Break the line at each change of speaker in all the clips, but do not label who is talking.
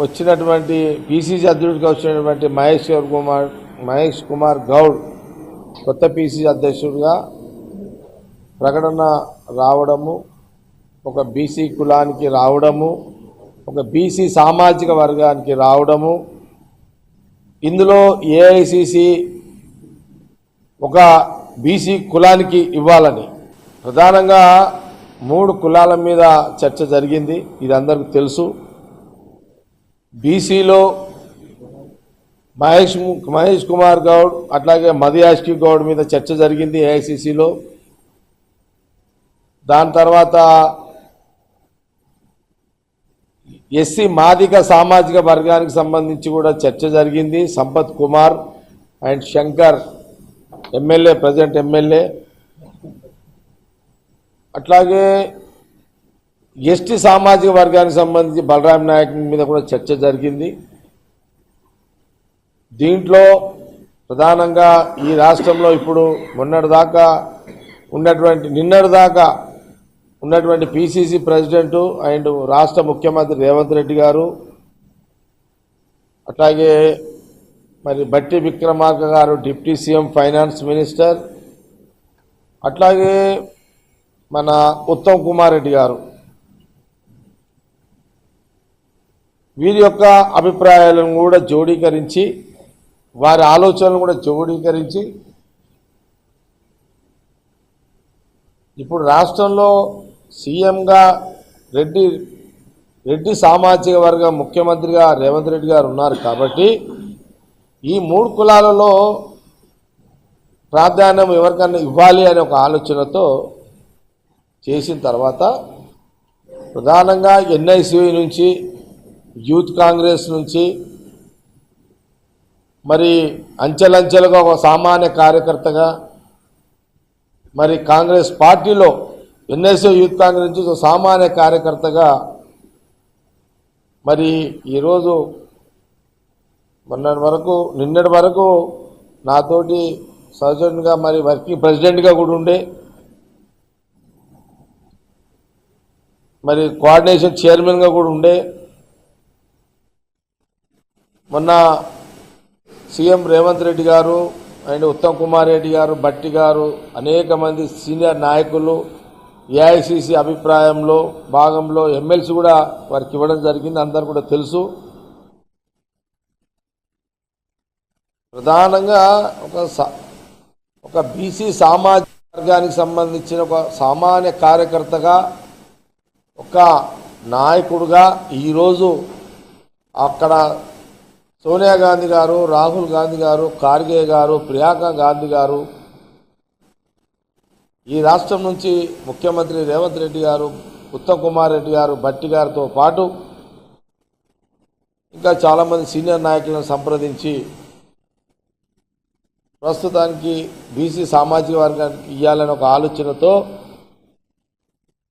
వచ్చినటువంటి పీసీసీ అధ్యక్షుడిగా వచ్చినటువంటి మహేష్ కుమార్ మహేష్ కుమార్ గౌడ్ కొత్త పీసీసీ అధ్యక్షుడిగా ప్రకటన రావడము ఒక బీసీ కులానికి రావడము ఒక బీసీ సామాజిక వర్గానికి రావడము ఇందులో ఏఐసిసి ఒక బీసీ కులానికి ఇవ్వాలని. ప్రధానంగా మూడు కులాల మీద చర్చ జరిగింది ఇది అందరికీ తెలుసు. బీసీలో మహేష్ మహేష్ కుమార్ గౌడ్ అట్లాగే మదియాష్కి గౌడ్ మీద చర్చ జరిగింది ఏఐసిసిలో. దాని తర్వాత ఎస్సీ మాదిక సామాజిక వర్గానికి సంబంధించి కూడా చర్చ జరిగింది. Sampath Kumar and Shankar MLA present MLA. అట్లాగే ఎస్టీ సామాజిక వర్గానికి సంబంధించి బలరాం నాయక్ మీద కూడా చర్చ జరిగింది. దీంట్లో ప్రధానంగా ఈ రాష్ట్రంలో ఇప్పుడు మొన్నటిదాకా ఉన్నటువంటి నిన్నటిదాకా ఉన్నటువంటి పిసిసి ప్రెసిడెంట్ అండ్ రాష్ట్ర ముఖ్యమంత్రి రేవంత్ రెడ్డి గారు అట్లాగే మరి బట్టి విక్రమార్క గారు డిప్యూటీ సీఎం ఫైనాన్స్ మినిస్టర్ అట్లాగే మన ఉత్తమ్ కుమార్ రెడ్డి గారు. వీరి యొక్క అభిప్రాయాలను కూడా జోడీకరించి వారి ఆలోచనలు కూడా జోడీకరించి ఇప్పుడు రాష్ట్రంలో సీఎంగా రెడ్డి రెడ్డి సామాజిక వర్గం ముఖ్యమంత్రిగా రేవంత్ రెడ్డి గారు ఉన్నారు కాబట్టి ఈ మూడు కులాలలో ప్రాధాన్యం ఎవరికన్నా ఇవ్వాలి అనే ఒక ఆలోచనతో చేసిన తర్వాత ప్రధానంగా ఎన్ఐసి నుంచి యూత్ కాంగ్రెస్ నుంచి మరి అంచెలంచెలుగా ఒక సామాన్య కార్యకర్తగా మరి కాంగ్రెస్ పార్టీలో ఎన్ఎస్ఏ యూత్ కాంగ్రెస్ నుంచి ఒక సామాన్య కార్యకర్తగా మరి ఈరోజు మొన్నటి వరకు నిన్నటి వరకు నాతోటి సహజంగా మరి వర్కింగ్ ప్రెసిడెంట్గా కూడా ఉండే మరి కోఆర్డినేషన్ చైర్మన్గా కూడా ఉండే మొన్న సీఎం రేవంత్ రెడ్డి గారు అండ్ ఉత్తమ్ కుమార్ రెడ్డి గారు భట్టి గారు అనేక మంది సీనియర్ నాయకులు ఏఐసిసి అభిప్రాయంలో భాగంలో ఎమ్మెల్సీ కూడా వారికి ఇవ్వడం జరిగింది అందరు కూడా తెలుసు. ప్రధానంగా ఒక ఒక బీసీ సామాజిక వర్గానికి సంబంధించిన ఒక సామాన్య కార్యకర్తగా ఒక నాయకుడుగా ఈరోజు అక్కడ సోనియా గాంధీ గారు రాహుల్ గాంధీ గారు ఖార్గే గారు ప్రియాంక గాంధీ గారు ఈ రాష్ట్రం నుంచి ముఖ్యమంత్రి రేవంత్ రెడ్డి గారు ఉత్తమ్ కుమార్ రెడ్డి గారు భట్టి గారితో పాటు ఇంకా చాలామంది సీనియర్ నాయకులను సంప్రదించి ప్రస్తుతానికి బీసీ సామాజిక వర్గానికి ఇవ్వాలని ఒక ఆలోచనతో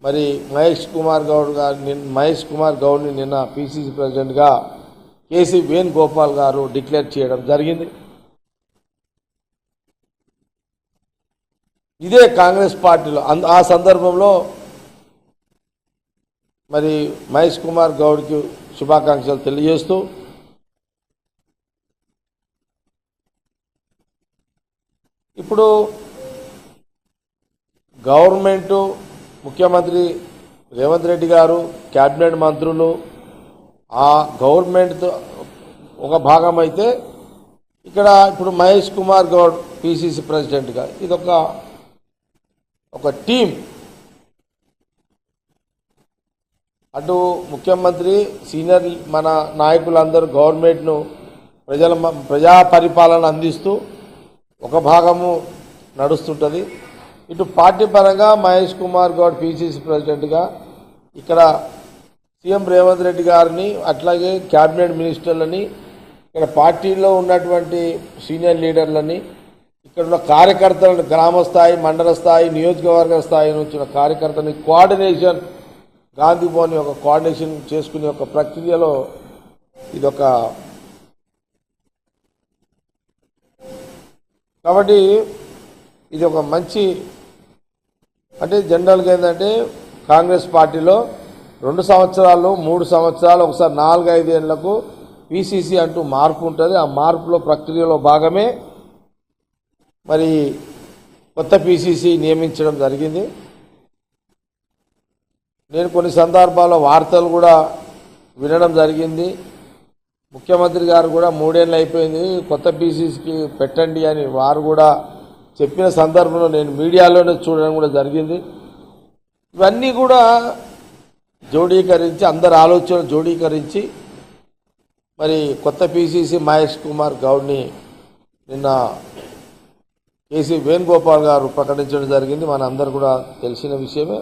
మరి మహేష్ కుమార్ గౌడ్ గారు మహేష్ కుమార్ గౌడ్ని నిన్న పిసిసి ప్రెసిడెంట్గా కేసీ వేణుగోపాల్ గారు డిక్లేర్ చేయడం జరిగింది. ఇదే కాంగ్రెస్ పార్టీలో అంద- ఆ సందర్భంలో మరి మహేష్ కుమార్ గౌడ్కి శుభాకాంక్షలు తెలియజేస్తూ ఇప్పుడు గవర్నమెంట్ ముఖ్యమంత్రి రేవంత్ రెడ్డి గారు క్యాబినెట్ మంత్రులు ఆ గవర్నమెంట్ ఒక భాగం అయితే ఇక్కడ ఇప్పుడు మహేష్ కుమార్ గౌడ్ పిసిసి ప్రెసిడెంట్గా ఇదొక ఒక టీం అటు ముఖ్యమంత్రి సీనియర్ మన నాయకులందరూ గవర్నమెంట్ను ప్రజల మ- ప్రజా పరిపాలన అందిస్తూ ఒక భాగము నడుస్తుంటుంది. ఇటు పార్టీ పరంగా మహేష్ కుమార్ గౌడ్ పిసిసి ప్రెసిడెంట్గా ఇక్కడ సీఎం రేవంత్ రెడ్డి గారిని అట్లాగే క్యాబినెట్ మినిస్టర్లని ఇక్కడ పార్టీలో ఉన్నటువంటి సీనియర్ లీడర్లని ఇక్కడ ఉన్న కార్యకర్తలను గ్రామ స్థాయి మండల స్థాయి నియోజకవర్గ స్థాయి నుంచి కార్యకర్తని కోఆర్డినేషన్ గాంధీ భవన్ యొక్క కోఆర్డినేషన్ చేసుకునే ఒక ప్రక్రియలో ఇదొక కాబట్టి ఇది ఒక మంచి అంటే జనరల్గా ఏంటంటే కాంగ్రెస్ పార్టీలో రెండు సంవత్సరాలు మూడు సంవత్సరాలు ఒకసారి నాలుగు ఐదు ఏళ్ళకు అంటూ మార్పు ఉంటుంది. ఆ మార్పులో ప్రక్రియలో భాగమే మరి కొత్త పీసీసీ నియమించడం జరిగింది. నేను కొన్ని సందర్భాల్లో వార్తలు కూడా వినడం జరిగింది. ముఖ్యమంత్రి గారు కూడా మూడేళ్ళు అయిపోయింది. కొత్త పీసీసీకి పెట్టండి అని వారు కూడా చెప్పిన సందర్భంలో నేను మీడియాలోనే చూడడం కూడా జరిగింది. ఇవన్నీ కూడా జోడీకరించి అందరి ఆలోచన జోడీకరించి మరి కొత్త పీసీసీ మహేష్ కుమార్ గౌడ్ని నిన్న కేసీ వేణుగోపాల్ గారు ప్రకటించడం జరిగింది. మన అందరు కూడా తెలిసిన విషయమే.